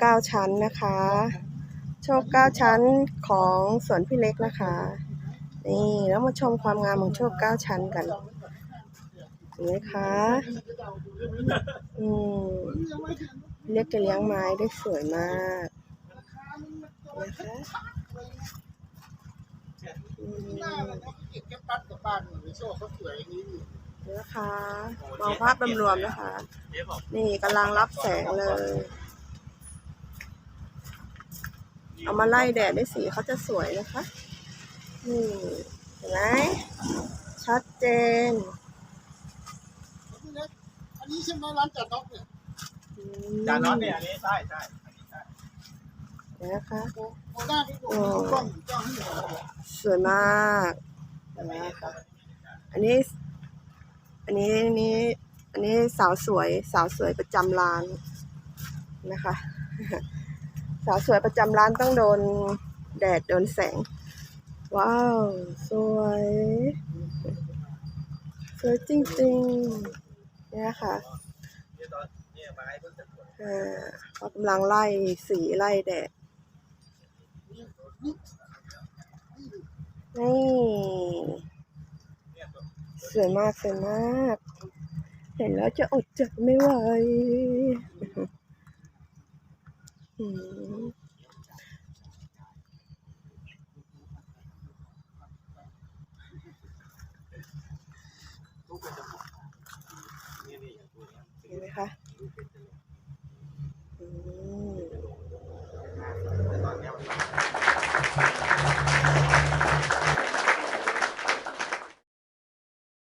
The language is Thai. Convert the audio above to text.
เก้าชั้นนะคะ โชคเก้าชั้นของสวนพี่เล็กนะคะ นี่แล้วมาชมความงามของโชคเก้าชั้นกันเห็นไหมคะอืมเล็กจะเลี้ยงไม้ได้สวยมากนะคะอืมหน้ามันก็เก็บแค่ปั๊บกับบ้ามองนี้อยู่นี่นะคะมองภาพรวมๆนะคะ นี่กำลังรับแสงเลย เอามาไล่แดดด้วยสีเขาจะสวยนะคะนี่เห็นไหมชัดเจนพี่เล็กอันนี้ใช่ไหมร้านจัดน็อกเนี่ยอืมจานน็อตเนี่ยอันนี้ใช่ใช่อันนี้ใช่เดี๋ยวนะคะโอ้โหหน้าพี่ผมกล้องกล้องให้หน่อยสวยมากเห็นไหมคะอันนี้ อันนี้อันนี้อันนี้สาวสวยสาวสวยประจำร้านนะคะ สาวสวยประจำร้านต้องโดนแดดโดนแสง ว้าว สวย สวยจริงๆเนี่ยค่ะเนี่ยค่ะอ่าเขากำลังไล่สีไล่แดด นี่ สวยมากสวยมาก เห็นแล้วจะอดใจไม่ไหว อืม ลู